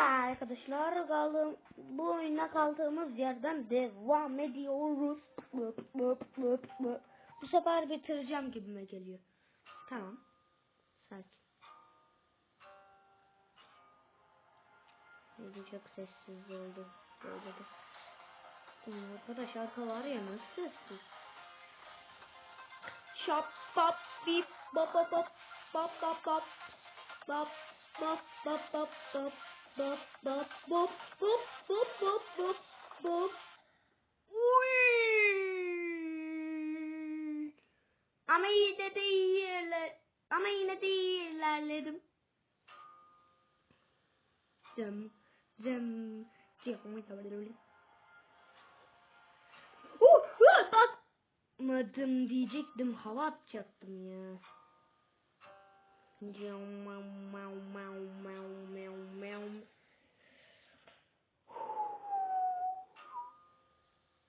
arkadaşlar kaldığım, bu oyuna kaldığımız yerden devam ediyoruz. Bu sefer bitireceğim gibime geliyor. Tamam. Sakin. Neyse çok sessiz oldu. Böyle de. Arkadaş arka var ya nasıl sessiz? Şap bap bip bap bap bap bap bap bap bap bap bap bap bap bap bop bop bop bop bop bop Uy! Ama yine de iyi yerler ama yine de iyi ilerledim. Cım Uh, uh, bak atmadım diyecektim hava atacaktım ya. João, mau, mau, mau, mau, meu, meu.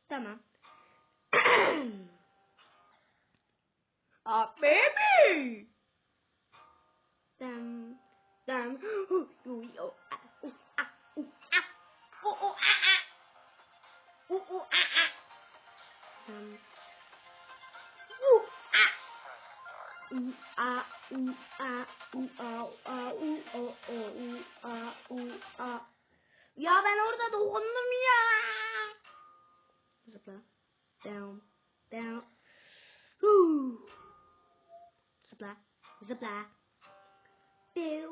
Tamam. Aferin. U o o u a u a. Ya ben orada dokundum ya. Zıpla. Down. Down. Huu. Zıpla. Zıpla. Pew,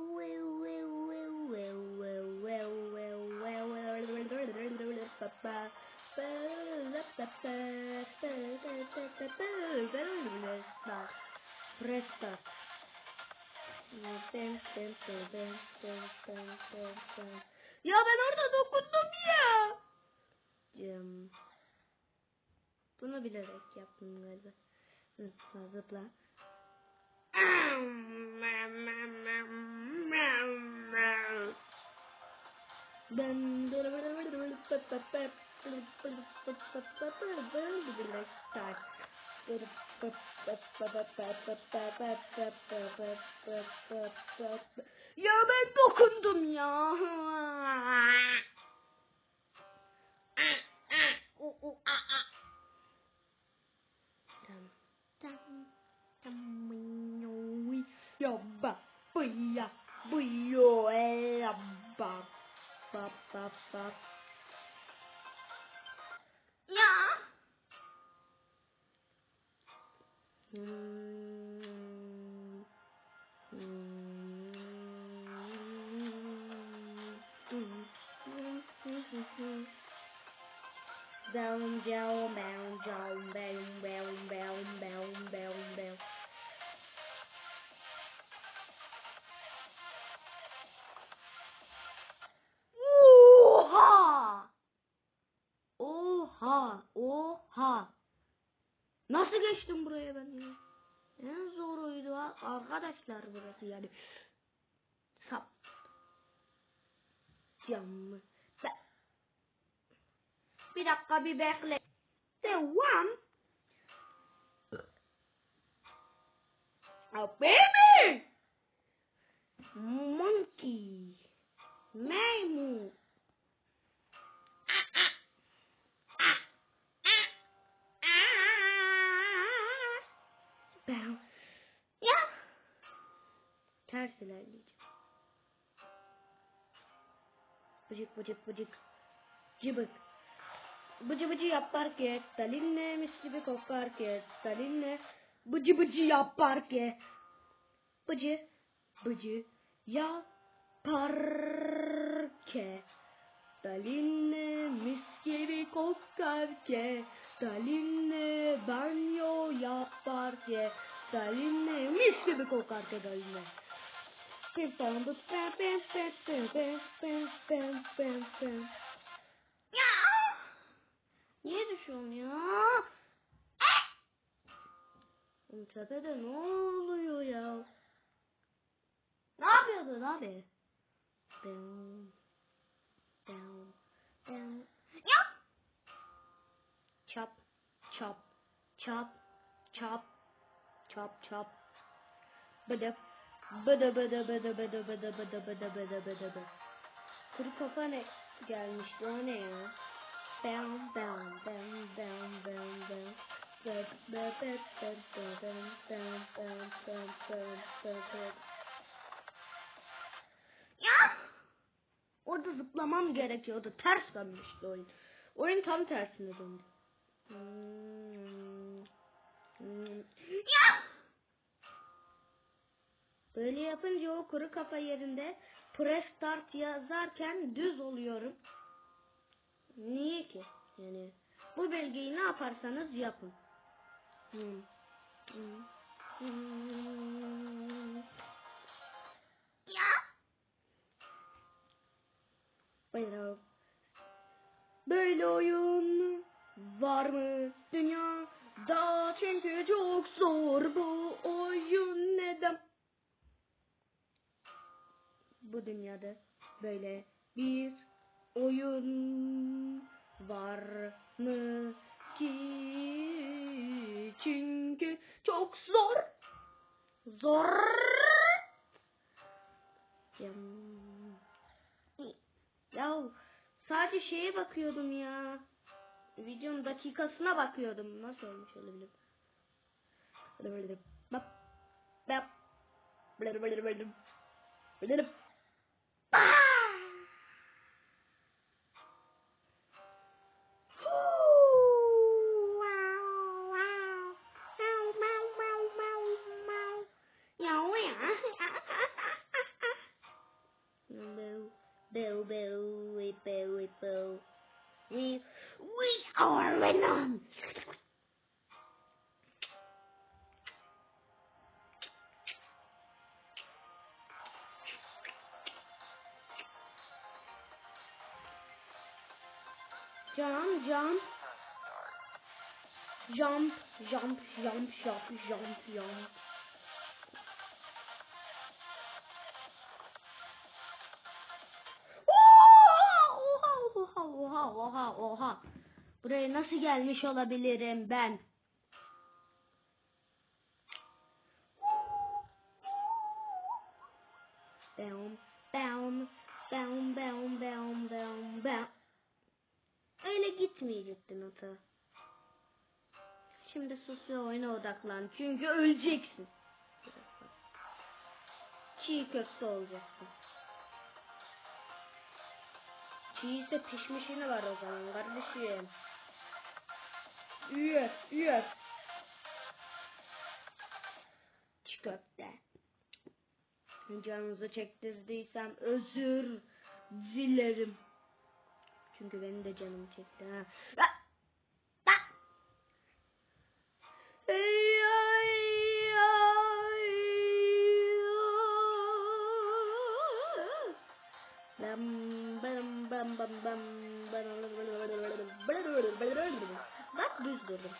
Ya ben orada dokundum ya. Cım. Bunu bilerek yaptım galiba. Zıpla zıpla. Ben Ya ben dokundum ya. Down, down, down, down, down, down, down, down, down, down. Oha! Oha! Oha! Nasıl geçtim buraya ben ya? En zoruydu ha. Arkadaşlar burası yani. Sap. Camlı. Bir dakika bir bekle. Devam. Oh baby! Monkey. Maymun. Ben. Ya. Ters ilerleyeceğim. Bıcık bıcık bıcık. Cıbık. Bıcı bıcı yapar ki Stalin'le mis gibi kokar ki Stalin'le bıcı bıcı yapar ki Bıcı bıcı yapar ki Stalin'le mis gibi kokar ki Stalin'le banyo yapar ki Stalin'le mis gibi kokar ki Stalin'le Pim pam pam pam pam pam pam pam pam pam! Niye düşüyorum ya? Tepede ne oluyor ya? Ne yapıyordun abi? Ben... Ben... Ben... Ya! Çap, çap, çap, çap, çap, çap. Bıdı, bıdı bıdı bıdı bıdı bıdı bıdı bıdı bıdı bıdı bıdı. Kuru kafa ne gelmişti o ne ya? Bam bam bam bam bam bam. Ya! Orada zıplamam gerekiyordu. Ters dönmüştü oyun. Oyun tam tersine döndü. Hmm. Hmm. Ya! Böyle yapınca o kuru kafa yerinde press start yazarken düz oluyorum. Niye ki? Yani bu belgeyi ne yaparsanız yapın. Hmm. Hmm. Hmm. Ya. Böyle, böyle oyun var mı dünyada? Çünkü çok zor bu oyun neden? Bu dünyada böyle bir oyun var mı ki? Çünkü çok zor. Zor. Ya, ya sadece şeye bakıyordum ya. Videonun dakikasına bakıyordum. Nasıl olmuş olabilir? Bap, bap, bap, bap, bap. right now. Jump, jump. Jump, jump, jump, jump, jump, jump. Wow, wow, wow, wow, wow, wow. Buraya nasıl gelmiş olabilirim ben? Bam, bam, bam, bam, bam, bam, bam. Öyle gitmeyecektin ata. Şimdi sus ve oyuna odaklan. Çünkü öleceksin. Çiğ köfte olacaksın. Çiğ ise pişmişini var o zaman kardeşim. Üyef. Çiğ köfte. Canınızı çektirdiysem özür dilerim. Çünkü benim de canım çekti ha. Ah! Ah! Ey, ay, ay, ay. Bam, bam, bam, bam, bam, bam. Düz durdum.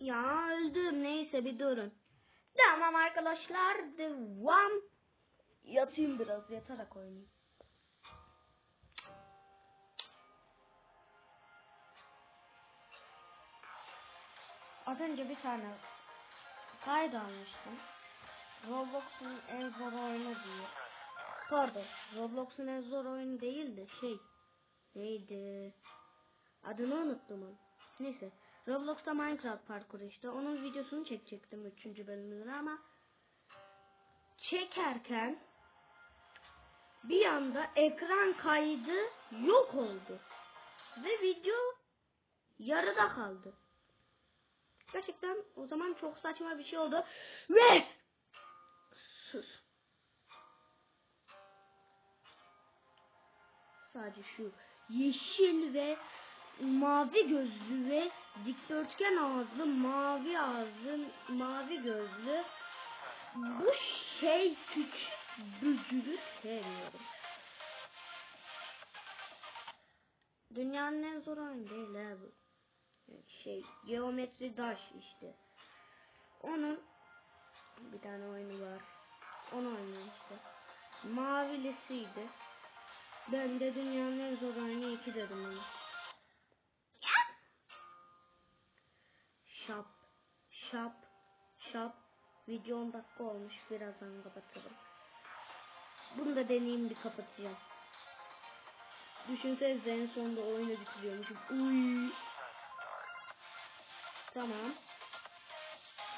Ya öldüm neyse bir durun. Tamam arkadaşlar devam. Yatayım biraz yatarak oynayayım. Az önce bir tane kayıt almıştım. Roblox'un en zor oyunu diye. Pardon. Roblox'un en zor oyunu değil de şey. Neydi? Adını unuttum onu. Neyse. Roblox'ta Minecraft parkuru işte. Onun videosunu çekecektim 3. bölümünü ama çekerken bir anda ekran kaydı yok oldu. Ve video yarıda kaldı. Gerçekten o zaman çok saçma bir şey oldu. Ve Sadece şu yeşil ve mavi gözlü ve dikdörtgen ağızlı, mavi ağızlı, mavi gözlü bu şey küç bücürü sevmiyorum. Dünyanın en zor oyunu değil ha bu. Şey, geometri daş işte. Onun bir tane oyunu var. Onu oynuyor işte. Mavilisiydi. Ben de dünyanın en zor oyunu iki dedim ona. Şap, şap, Şap. Video 10 dakika olmuş. Birazdan kapatırım. Bunu da deneyeyim bir kapatacağım. Düşünsenize en sonunda oyunu bitiriyormuşum. Uy. Tamam.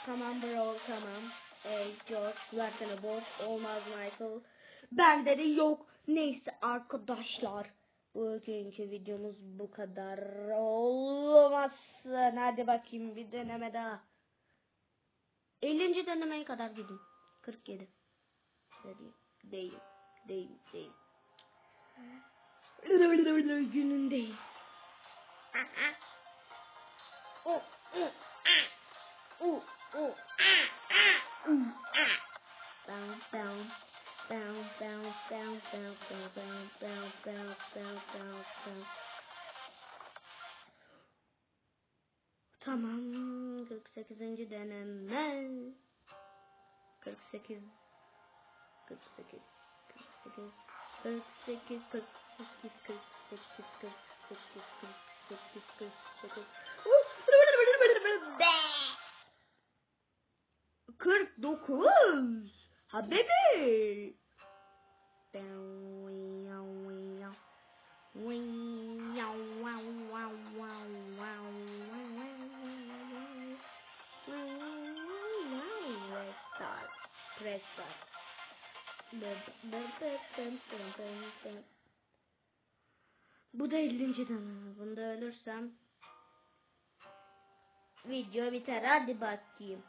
Tamam bro tamam. Ey George versene borç. Olmaz Michael. Bende de yok. Neyse arkadaşlar. Bugünkü videomuz bu kadar olmasın. Hadi bakayım bir deneme daha. 50. denemeye kadar gidin. 47. Değil. Değil. Değil. Değil. Günündeyim. Oh, oh, ah. Oh, oh, ah, ah, mm, ah. Bounce, bounce, bounce, bounce, bounce, bounce, bounce, bounce, bounce, bounce, bounce, bounce. Tamam, 48. deneme. 48 48 48 48 48 48 48 48 48 49 Habibi Restart. Restart. Bu da 50. tane. Bunda ölürsem video biter. Hadi bakayım.